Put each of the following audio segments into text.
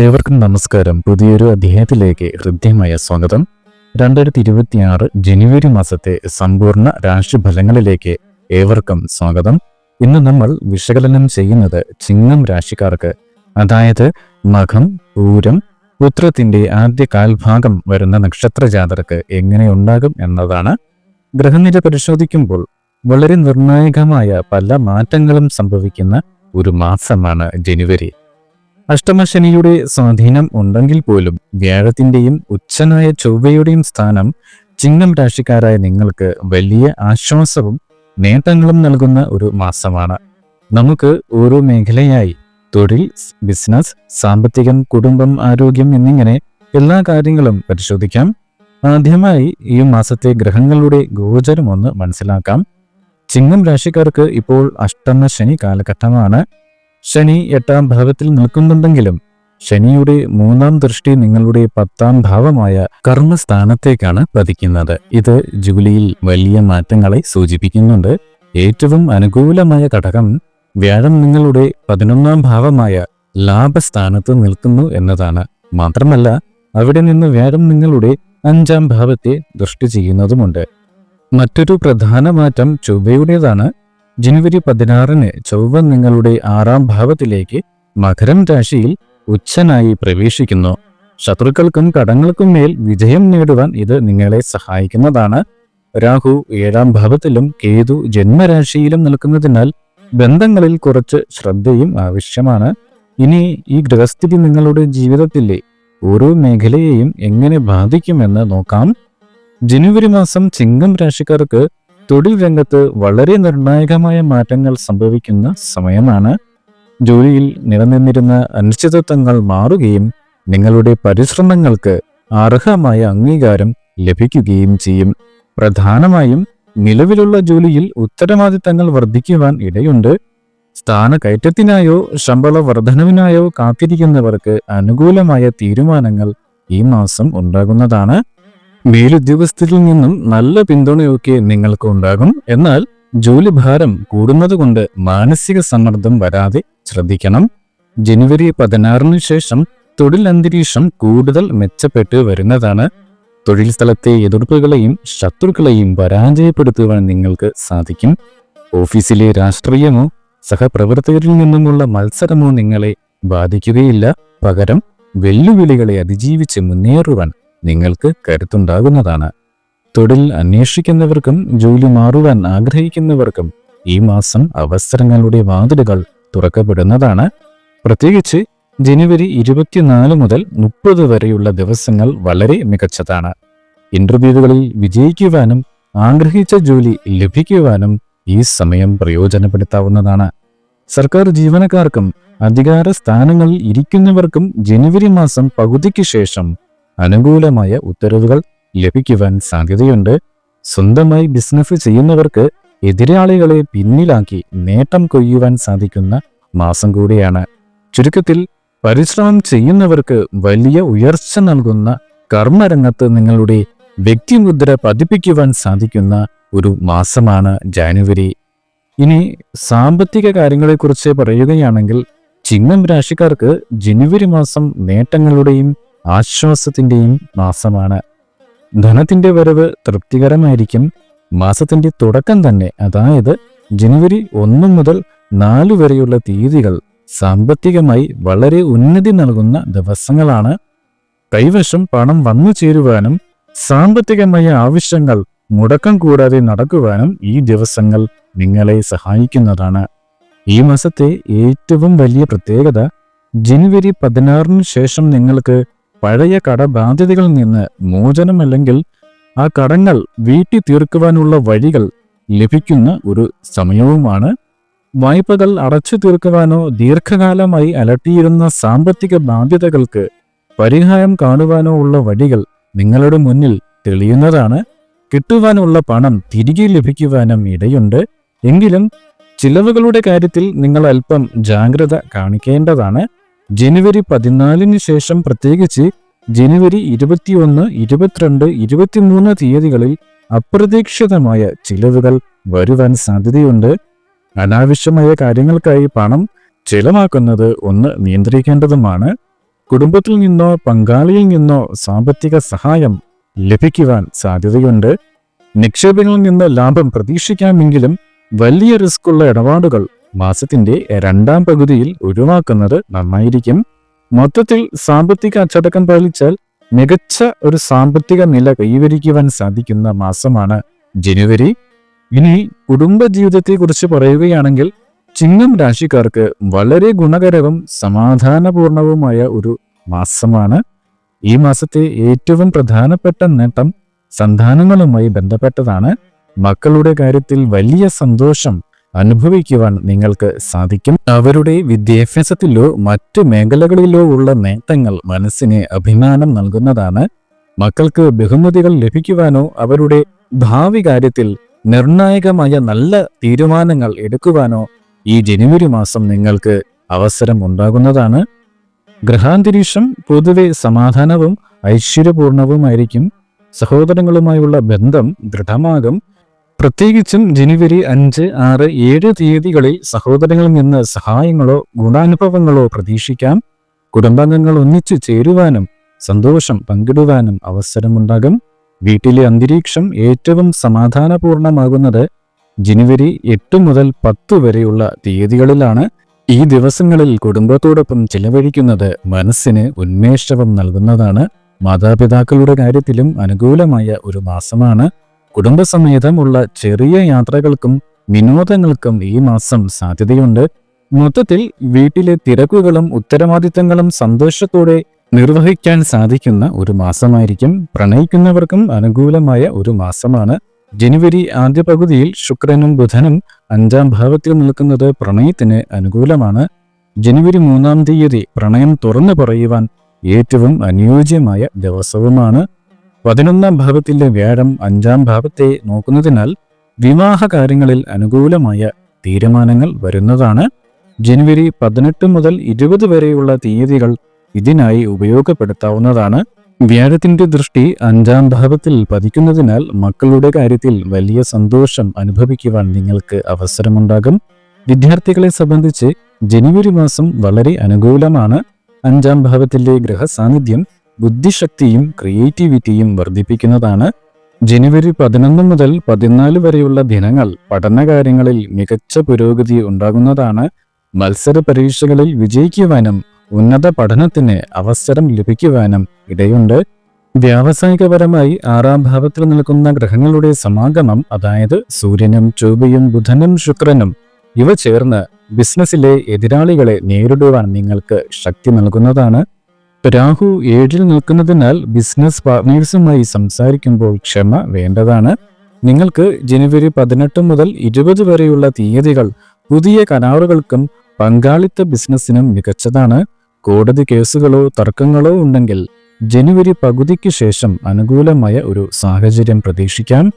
ഏവർക്കും നമസ്കാരം. പുതിയൊരു അധ്യായത്തിലേക്ക് ഹൃദ്യമായ സ്വാഗതം. രണ്ടായിരത്തി ഇരുപത്തിയാറ് ജനുവരി മാസത്തെ സമ്പൂർണ രാശിഫലങ്ങളിലേക്ക് ഏവർക്കും സ്വാഗതം. ഇന്ന് നമ്മൾ വിശകലനം ചെയ്യുന്നത് ചിങ്ങം രാശിക്കാർക്ക് അതായത് മഖം പൂരം പുത്രത്തിന്റെ ആദ്യ കാൽഭാഗം വരുന്ന നക്ഷത്ര ജാതർക്ക് എങ്ങനെയുണ്ടാകും എന്നതാണ്. ഗ്രഹനില പരിശോധിക്കുമ്പോൾ വളരെ നിർണായകമായ പല മാറ്റങ്ങളും സംഭവിക്കുന്ന ഒരു മാസമാണ് ജനുവരി. അഷ്ടമശനിയുടെ സ്വാധീനം ഉണ്ടെങ്കിൽ പോലും വ്യാഴത്തിന്റെയും ഉച്ചനായ ചൊവ്വയുടെയും സ്ഥാനം ചിങ്ങം രാശിക്കാരായ നിങ്ങൾക്ക് വലിയ ആശ്വാസവും നേട്ടങ്ങളും നൽകുന്ന ഒരു മാസമാണ്. നമുക്ക് ഓരോ മേഖലയായി തൊഴിൽ ബിസിനസ് സാമ്പത്തികം കുടുംബം ആരോഗ്യം എന്നിങ്ങനെ എല്ലാ കാര്യങ്ങളും പരിശോധിക്കാം. ആദ്യമായി ഈ മാസത്തെ ഗ്രഹങ്ങളുടെ ഗോചരം ഒന്ന് മനസ്സിലാക്കാം. ചിങ്ങം രാശിക്കാർക്ക് ഇപ്പോൾ അഷ്ടമ ശനി കാലഘട്ടമാണ്. ശനി എട്ടാം ഭാവത്തിൽ നിൽക്കുന്നുണ്ടെങ്കിലും ശനിയുടെ മൂന്നാം ദൃഷ്ടി നിങ്ങളുടെ പത്താം ഭാവമായ കർമ്മസ്ഥാനത്തേക്കാണ് പതിക്കുന്നത്. ഇത് ജൂലിയിൽ വലിയ മാറ്റങ്ങളെ സൂചിപ്പിക്കുന്നുണ്ട്. ഏറ്റവും അനുകൂലമായ ഘടകം വ്യാഴം നിങ്ങളുടെ പതിനൊന്നാം ഭാവമായ ലാഭസ്ഥാനത്ത് നിൽക്കുന്നു എന്നതാണ്. മാത്രമല്ല അവിടെ നിന്ന് വ്യാഴം നിങ്ങളുടെ അഞ്ചാം ഭാവത്തെ ദൃഷ്ടി ചെയ്യുന്നതുമുണ്ട്. മറ്റൊരു പ്രധാന മാറ്റം ചൊവ്വയുടേതാണ്. ജനുവരി പതിനാറിന് ചൊവ്വ നിങ്ങളുടെ ആറാം ഭാവത്തിലേക്ക് മകരം രാശിയിൽ ഉച്ചനായി പ്രവേശിക്കുന്നു. ശത്രുക്കൾക്കും കടങ്ങൾക്കും മേൽ വിജയം നേടുവാൻ ഇത് നിങ്ങളെ സഹായിക്കുന്നതാണ്. രാഹു ഏഴാം ഭാവത്തിലും കേതു ജന്മരാശിയിലും നിൽക്കുന്നതിനാൽ ബന്ധങ്ങളിൽ കുറച്ച് ശ്രദ്ധയും ആവശ്യമാണ്. ഇനി ഈ ഗ്രഹസ്ഥിതി നിങ്ങളുടെ ജീവിതത്തിലെ ഓരോ മേഖലയെയും എങ്ങനെ ബാധിക്കുമെന്ന് നോക്കാം. ജനുവരി മാസം ചിങ്ങം രാശിക്കാർക്ക് തൊഴിൽ രംഗത്ത് വളരെ നിർണായകമായ മാറ്റങ്ങൾ സംഭവിക്കുന്ന സമയമാണ്. ജോലിയിൽ നിലനിന്നിരുന്ന അനിശ്ചിതത്വങ്ങൾ മാറുകയും നിങ്ങളുടെ പരിശ്രമങ്ങൾക്ക് അർഹമായ അംഗീകാരം ലഭിക്കുകയും ചെയ്യും. പ്രധാനമായും നിലവിലുള്ള ജോലിയിൽ ഉത്തരവാദിത്തങ്ങൾ വർദ്ധിക്കുവാൻ ഇടയുണ്ട്. സ്ഥാനക്കയറ്റത്തിനായോ ശമ്പള വർധനവിനായോ കാത്തിരിക്കുന്നവർക്ക് അനുകൂലമായ തീരുമാനങ്ങൾ ഈ മാസം ഉണ്ടാകുന്നതാണ്. മേലുദ്യോഗസ്ഥരിൽ നിന്നും നല്ല പിന്തുണയൊക്കെ നിങ്ങൾക്ക് ഉണ്ടാകും എന്നാൽ ജോലിഭാരം കൂടുന്നതുകൊണ്ട് മാനസിക സമ്മർദ്ദം വരാതെ ശ്രദ്ധിക്കണം. ജനുവരി പതിനാറിന് ശേഷം തൊഴിൽ അന്തരീക്ഷം കൂടുതൽ മെച്ചപ്പെട്ട് വരുന്നതാണ്. തൊഴിൽ സ്ഥലത്തെ എതിർപ്പുകളെയും ശത്രുക്കളെയും പരാജയപ്പെടുത്തുവാൻ നിങ്ങൾക്ക് സാധിക്കും. ഓഫീസിലെ രാഷ്ട്രീയമോ സഹപ്രവർത്തകരിൽ നിന്നുമുള്ള മത്സരമോ നിങ്ങളെ ബാധിക്കുകയില്ല. പകരം വെല്ലുവിളികളെ അതിജീവിച്ച് മുന്നേറുവാൻ നിങ്ങൾക്ക് കരുത്തുണ്ടാകുന്നതാണ്. തൊഴിൽ അന്വേഷിക്കുന്നവർക്കും ജോലി മാറുവാൻ ആഗ്രഹിക്കുന്നവർക്കും ഈ മാസം അവസരങ്ങളുടെ വാതിലുകൾ തുറക്കപ്പെടുന്നതാണ്. പ്രത്യേകിച്ച് ജനുവരി ഇരുപത്തിനാല് മുതൽ മുപ്പത് വരെയുള്ള ദിവസങ്ങൾ വളരെ മികച്ചതാണ്. ഇന്റർവ്യൂകളിൽ വിജയിക്കുവാനും ആഗ്രഹിച്ച ജോലി ലഭിക്കുവാനും ഈ സമയം പ്രയോജനപ്പെടുത്താവുന്നതാണ്. സർക്കാർ ജീവനക്കാർക്കും അധികാര സ്ഥാനങ്ങളിൽ ഇരിക്കുന്നവർക്കും ജനുവരി മാസം പകുതിക്ക് ശേഷം അനുകൂലമായ ഉത്തരവുകൾ ലഭിക്കുവാൻ സാധ്യതയുണ്ട്. സ്വന്തമായി ബിസിനസ് ചെയ്യുന്നവർക്ക് എതിരാളികളെ പിന്നിലാക്കി നേട്ടം കൊയ്യുവാൻ സാധിക്കുന്ന മാസം കൂടിയാണ്. ചുരുക്കത്തിൽ പരിശ്രമം ചെയ്യുന്നവർക്ക് വലിയ ഉയർച്ച നൽകുന്ന കർമ്മരംഗത്ത് നിങ്ങളുടെ വ്യക്തിമുദ്ര പതിപ്പിക്കുവാൻ സാധിക്കുന്ന ഒരു മാസമാണ് ജാനുവരി. ഇനി സാമ്പത്തിക കാര്യങ്ങളെക്കുറിച്ച് പറയുകയാണെങ്കിൽ ചിങ്ങം രാശിക്കാർക്ക് ജനുവരി മാസം നേട്ടങ്ങളുടെയും ആശ്വാസത്തിന്റെയും മാസമാണ്. ധനത്തിന്റെ വരവ് തൃപ്തികരമായിരിക്കും. മാസത്തിന്റെ തുടക്കം തന്നെ അതായത് ജനുവരി ഒന്ന് മുതൽ നാല് വരെയുള്ള തീയതികൾ സാമ്പത്തികമായി വളരെ ഉന്നതി നൽകുന്ന ദിവസങ്ങളാണ്. കൈവശം പണം വന്നു ചേരുവാനും സാമ്പത്തികമായ ആവശ്യങ്ങൾ മുടക്കം കൂടാതെ നടക്കുവാനും ഈ ദിവസങ്ങൾ നിങ്ങളെ സഹായിക്കുന്നതാണ്. ഈ മാസത്തെ ഏറ്റവും വലിയ പ്രത്യേകത ജനുവരി പതിനാറിന് ശേഷം നിങ്ങൾക്ക് പഴയ കടബാധ്യതകളിൽ നിന്ന് മോചനമല്ലെങ്കിൽ ആ കടങ്ങൾ വീട്ടി തീർക്കുവാനുള്ള വഴികൾ ലഭിക്കുന്ന ഒരു സമയവുമാണ്. വായ്പകൾ അടച്ചു തീർക്കുവാനോ ദീർഘകാലമായി അലട്ടിയിരുന്ന സാമ്പത്തിക ബാധ്യതകൾക്ക് പരിഹാരം കാണുവാനോ ഉള്ള വഴികൾ നിങ്ങളുടെ മുന്നിൽ തെളിയുന്നതാണ്. കിട്ടുവാനുള്ള പണം തിരികെ ലഭിക്കുവാനും ഇടയുണ്ട്. എങ്കിലും ചിലവുകളുടെ കാര്യത്തിൽ നിങ്ങൾ അല്പം ജാഗ്രത കാണിക്കേണ്ടതാണ്. ജനുവരി പതിനാലിന് ശേഷം പ്രത്യേകിച്ച് ജനുവരി ഇരുപത്തിയൊന്ന് ഇരുപത്തിരണ്ട് ഇരുപത്തിമൂന്ന് തീയതികളിൽ അപ്രതീക്ഷിതമായ ചിലവുകൾ വരുവാൻ സാധ്യതയുണ്ട്. അനാവശ്യമായ കാര്യങ്ങൾക്കായി പണം ചിലവാക്കുന്നത് ഒന്ന് നിയന്ത്രിക്കേണ്ടതുമാണ്. കുടുംബത്തിൽ നിന്നോ പങ്കാളിയിൽ നിന്നോ സാമ്പത്തിക സഹായം ലഭിക്കുവാൻ സാധ്യതയുണ്ട്. നിക്ഷേപങ്ങളിൽ നിന്ന് ലാഭം പ്രതീക്ഷിക്കാമെങ്കിലും വലിയ റിസ്ക്കുള്ള ഇടപാടുകൾ മാസത്തിന്റെ രണ്ടാം പകുതിയിൽ ഒഴിവാക്കുന്നത് നന്നായിരിക്കും. മൊത്തത്തിൽ സാമ്പത്തിക അച്ചടക്കം പാലിച്ചാൽ മികച്ച ഒരു സാമ്പത്തിക നില കൈവരിക്കുവാൻ സാധിക്കുന്ന മാസമാണ് ജനുവരി. ഇനി കുടുംബജീവിതത്തെക്കുറിച്ച് പറയുകയാണെങ്കിൽ ചിങ്ങം രാശിക്കാർക്ക് വളരെ ഗുണകരവും സമാധാനപൂർണവുമായ ഒരു മാസമാണ്. ഈ മാസത്തെ ഏറ്റവും പ്രധാനപ്പെട്ട നേട്ടം സന്താനങ്ങളുമായി ബന്ധപ്പെട്ടതാണ്. മക്കളുടെ കാര്യത്തിൽ വലിയ സന്തോഷം അനുഭവിക്കുവാൻ നിങ്ങൾക്ക് സാധിക്കും. അവരുടെ വിദ്യാഭ്യാസത്തിലോ മറ്റു മേഖലകളിലോ ഉള്ള നേട്ടങ്ങൾ മനസ്സിന് അഭിമാനം നൽകുന്നതാണ്. മക്കൾക്ക് ബഹുമതികൾ ലഭിക്കുവാനോ അവരുടെ ഭാവി കാര്യത്തിൽ നിർണായകമായ നല്ല തീരുമാനങ്ങൾ എടുക്കുവാനോ ഈ ജനുവരി മാസം നിങ്ങൾക്ക് അവസരം ഉണ്ടാകുന്നതാണ്. ഗ്രഹാന്തരീക്ഷം പൊതുവെ സമാധാനവും ഐശ്വര്യപൂർണവുമായിരിക്കും. സഹോദരങ്ങളുമായുള്ള ബന്ധം ദൃഢമാകും. പ്രത്യേകിച്ചും ജനുവരി അഞ്ച് ആറ് ഏഴ് തീയതികളിൽ സഹോദരങ്ങളിൽ നിന്ന് സഹായങ്ങളോ ഗുണാനുഭവങ്ങളോ പ്രതീക്ഷിക്കാം. കുടുംബാംഗങ്ങൾ ഒന്നിച്ചു ചേരുവാനും സന്തോഷം പങ്കിടുവാനും അവസരമുണ്ടാകും. വീട്ടിലെ അന്തരീക്ഷം ഏറ്റവും സമാധാനപൂർണമാകുന്നത് ജനുവരി എട്ട് മുതൽ പത്ത് വരെയുള്ള തീയതികളിലാണ്. ഈ ദിവസങ്ങളിൽ കുടുംബത്തോടൊപ്പം ചിലവഴിക്കുന്നത് മനസ്സിന് ഉന്മേഷവം നൽകുന്നതാണ്. മാതാപിതാക്കളുടെ കാര്യത്തിലും അനുകൂലമായ ഒരു മാസമാണ്. കുടുംബസമേതമുള്ള ചെറിയ യാത്രകൾക്കും വിനോദങ്ങൾക്കും ഈ മാസം സാധ്യതയുണ്ട്. മൊത്തത്തിൽ വീട്ടിലെ തിരക്കുകളും ഉത്തരവാദിത്തങ്ങളും സന്തോഷത്തോടെ നിർവഹിക്കാൻ സാധിക്കുന്ന ഒരു മാസമായിരിക്കും. പ്രണയിക്കുന്നവർക്കും അനുകൂലമായ ഒരു മാസമാണ്. ജനുവരി ആദ്യ പകുതിയിൽ ശുക്രനും ബുധനും അഞ്ചാം ഭാവത്തിൽ നിൽക്കുന്നത് പ്രണയത്തിന് അനുകൂലമാണ്. ജനുവരി മൂന്നാം തീയതി പ്രണയം തുറന്നു പറയുവാൻ ഏറ്റവും അനുയോജ്യമായ ദിവസവുമാണ്. പതിനൊന്നാം ഭാവത്തിലെ വ്യാഴം അഞ്ചാം ഭാവത്തെ നോക്കുന്നതിനാൽ വിവാഹ കാര്യങ്ങളിൽ അനുകൂലമായ തീരുമാനങ്ങൾ വരുന്നതാണ്. ജനുവരി പതിനെട്ട് മുതൽ ഇരുപത് വരെയുള്ള തീയതികൾ ഇതിനായി ഉപയോഗപ്പെടുത്താവുന്നതാണ്. വ്യാഴത്തിന്റെ ദൃഷ്ടി അഞ്ചാം ഭാവത്തിൽ പതിക്കുന്നതിനാൽ മക്കളുടെ കാര്യത്തിൽ വലിയ സന്തോഷം അനുഭവിക്കുവാൻ നിങ്ങൾക്ക് അവസരമുണ്ടാകും. വിദ്യാർത്ഥികളെ സംബന്ധിച്ച് ജനുവരി മാസം വളരെ അനുകൂലമാണ്. അഞ്ചാം ഭാവത്തിലെ ഗ്രഹസാന്നിധ്യം ബുദ്ധിശക്തിയും ക്രിയേറ്റിവിറ്റിയും വർദ്ധിപ്പിക്കുന്നതാണ് ജനുവരി പതിനൊന്ന് മുതൽ പതിനാല് വരെയുള്ള ദിനങ്ങൾ പഠനകാര്യങ്ങളിൽ മികച്ച പുരോഗതി ഉണ്ടാകുന്നതാണ്. മത്സര പരീക്ഷകളിൽ വിജയിക്കുവാനും ഉന്നത പഠനത്തിന് അവസരം ലഭിക്കുവാനും ഇടയുണ്ട്. വ്യാവസായികപരമായി ആറാം ഭാവത്തിൽ നിൽക്കുന്ന ഗ്രഹങ്ങളുടെ സമാഗമം അതായത് സൂര്യനും ചൊവ്വയും ബുധനും ശുക്രനും ഇവ ചേർന്ന് ബിസിനസ്സിലെ എതിരാളികളെ നേരിടുവാൻ നിങ്ങൾക്ക് ശക്തി നൽകുന്നതാണ്. രാഹു ഏഴിൽ നിൽക്കുന്നതിനാൽ ബിസിനസ് പാർട്ട്നേഴ്സുമായി സംസാരിക്കുമ്പോൾ ക്ഷമ വേണ്ടതാണ്. നിങ്ങൾക്ക് ജനുവരി പതിനെട്ട് മുതൽ ഇരുപത് വരെയുള്ള തീയതികൾ പുതിയ കരാറുകൾക്കും പങ്കാളിത്ത ബിസിനസ്സിനും മികച്ചതാണ്. കോടതി കേസുകളോ തർക്കങ്ങളോ ഉണ്ടെങ്കിൽ ജനുവരി പകുതിക്ക് ശേഷം അനുകൂലമായ ഒരു സാഹചര്യം പ്രതീക്ഷിക്കാം.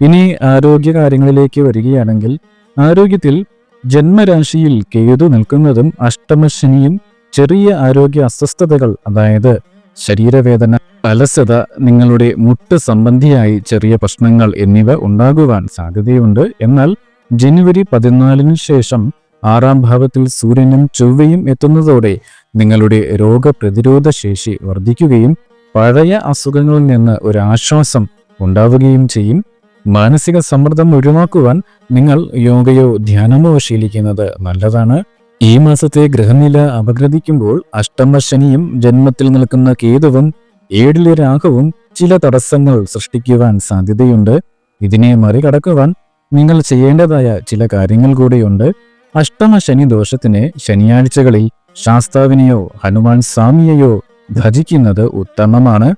ഇനി ആരോഗ്യകാര്യങ്ങളിലേക്ക് വരികയാണെങ്കിൽ ആരോഗ്യത്തിൽ ജന്മരാശിയിൽ കേതു നിൽക്കുന്നതും അഷ്ടമശനിയും ചെറിയ ആരോഗ്യ അസ്വസ്ഥതകൾ അതായത് ശരീരവേദന അലസത നിങ്ങളുടെ മുട്ട് സംബന്ധിയായി ചെറിയ പ്രശ്നങ്ങൾ എന്നിവ ഉണ്ടാകുവാൻ സാധ്യതയുണ്ട്. എന്നാൽ ജനുവരി പതിനാലിന് ശേഷം ആറാം ഭാവത്തിൽ സൂര്യനും ചൊവ്വയും എത്തുന്നതോടെ നിങ്ങളുടെ രോഗപ്രതിരോധ ശേഷി വർദ്ധിക്കുകയും പഴയ അസുഖങ്ങളിൽ നിന്ന് ഒരു ആശ്വാസം ഉണ്ടാവുകയും ചെയ്യും. മാനസിക സമ്മർദ്ദം ഒഴിവാക്കുവാൻ നിങ്ങൾ യോഗയോ ധ്യാനമോ ശീലിക്കുന്നത് നല്ലതാണ്. ഈ മാസത്തെ ഗ്രഹനില അപഗ്രഥിക്കുമ്പോൾ അഷ്ടമശനിയും ജന്മത്തിൽ നിൽക്കുന്ന കേതുവും ഏഴിലെ രാഹുവും ചില തടസ്സങ്ങൾ സൃഷ്ടിക്കുവാൻ സാധ്യതയുണ്ട്. ഇതിനെ മറികടക്കുവാൻ നിങ്ങൾ ചെയ്യേണ്ടതായ ചില കാര്യങ്ങൾ കൂടെയുണ്ട്. അഷ്ടമശനി ദോഷത്തിന് ശനിയാഴ്ചകളിൽ ശാസ്താവിനെയോ ഹനുമാൻ സ്വാമിയെയോ ഭജിക്കുന്നത് ഉത്തമമാണ്.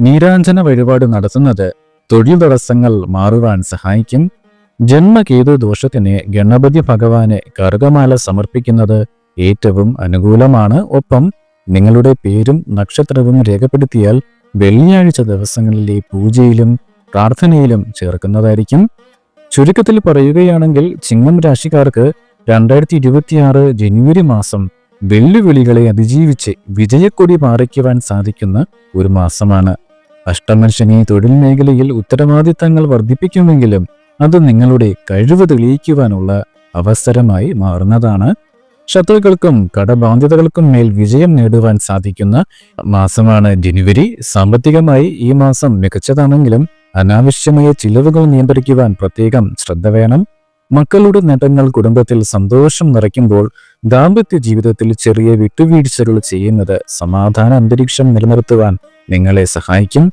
നീരാഞ്ജന വഴിപാട് നടത്തുന്നത് തൊഴിൽ തടസ്സങ്ങൾ മാറുവാൻ സഹായിക്കും. ജന്മകേതു ദോഷത്തിന് ഗണപതി ഭഗവാനെ കറുകമാല സമർപ്പിക്കുന്നത് ഏറ്റവും അനുകൂലമാണ്. ഒപ്പം നിങ്ങളുടെ പേരും നക്ഷത്രവും രേഖപ്പെടുത്തിയാൽ വെള്ളിയാഴ്ച ദിവസങ്ങളിലെ പൂജയിലും പ്രാർത്ഥനയിലും ചേർക്കുന്നതായിരിക്കും. ചുരുക്കത്തിൽ പറയുകയാണെങ്കിൽ ചിങ്ങം രാശിക്കാർക്ക് രണ്ടായിരത്തി ഇരുപത്തിയാറ് ജനുവരി മാസം വെല്ലുവിളികളെ അതിജീവിച്ച് വിജയക്കൊടി പാറിക്കുവാൻ സാധിക്കുന്ന ഒരു മാസമാണ്. അഷ്ടമശനി തൊഴിൽ മേഖലയിൽ ഉത്തരവാദിത്തങ്ങൾ വർദ്ധിപ്പിക്കുമെങ്കിലും അത് നിങ്ങളുടെ കഴിവ് തെളിയിക്കുവാനുള്ള അവസരമായി മാറുന്നതാണ്. ശത്രുക്കൾക്കും കടബാധ്യതകൾക്കും മേൽ വിജയം നേടുവാൻ സാധിക്കുന്ന മാസമാണ് ജനുവരി. സാമ്പത്തികമായി ഈ മാസം മികച്ചതാണെങ്കിലും അനാവശ്യമായ ചിലവുകൾ നിയന്ത്രിക്കുവാൻ പ്രത്യേകം ശ്രദ്ധ വേണം. മക്കളുടെ നേട്ടങ്ങൾ കുടുംബത്തിൽ സന്തോഷം നിറയ്ക്കുമ്പോൾ ദാമ്പത്യ ജീവിതത്തിൽ ചെറിയ വിട്ടുവീഴ്ചകൾ ചെയ്യുന്നത് സമാധാന അന്തരീക്ഷം നിലനിർത്തുവാൻ നിങ്ങളെ സഹായിക്കും.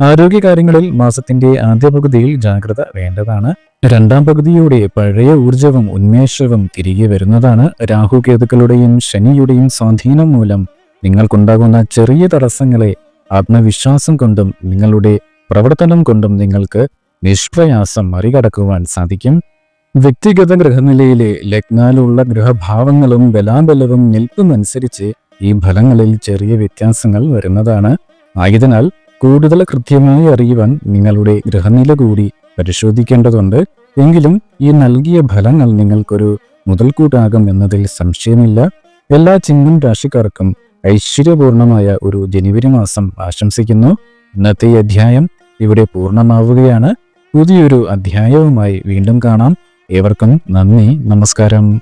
ആരോഗ്യകാര്യങ്ങളിൽ മാസത്തിന്റെ ആദ്യ പകുതിയിൽ ജാഗ്രത വേണ്ടതാണ്. രണ്ടാം പകുതിയോടെ പഴയ ഊർജവും ഉന്മേഷവും തിരികെ വരുന്നതാണ്. രാഹുകേതുക്കളുടെയും ശനിയുടെയും സ്വാധീനം മൂലം നിങ്ങൾക്കുണ്ടാകുന്ന ചെറിയ തടസ്സങ്ങളെ ആത്മവിശ്വാസം കൊണ്ടും നിങ്ങളുടെ പ്രവർത്തനം കൊണ്ടും നിങ്ങൾക്ക് നിഷ്പ്രയാസം മറികടക്കുവാൻ സാധിക്കും. വ്യക്തിഗത ഗ്രഹനിലയിലെ ലഗ്നാലുള്ള ഗ്രഹഭാവങ്ങളും ബലാബലവും നിൽക്കുന്നനുസരിച്ച് ഈ ഫലങ്ങളിൽ ചെറിയ വ്യത്യാസങ്ങൾ വരുന്നതാണ്. ആയതിനാൽ കൂടുതൽ കൃത്യമായി അറിയുവാൻ നിങ്ങളുടെ ഗ്രഹനില കൂടി പരിശോധിക്കേണ്ടതുണ്ട്. എങ്കിലും ഈ നൽകിയ ഫലങ്ങൾ നിങ്ങൾക്കൊരു മുതൽക്കൂട്ടാകും എന്നതിൽ സംശയമില്ല. എല്ലാ ചിങ്ങം രാശിക്കാർക്കും ഐശ്വര്യപൂർണമായ ഒരു ജനുവരി മാസം ആശംസിക്കുന്നു. ഇന്നത്തെ അധ്യായം ഇവിടെ പൂർണമാവുകയാണ്. പുതിയൊരു അധ്യായവുമായി വീണ്ടും കാണാം. ഏവർക്കും നന്ദി നമസ്കാരം.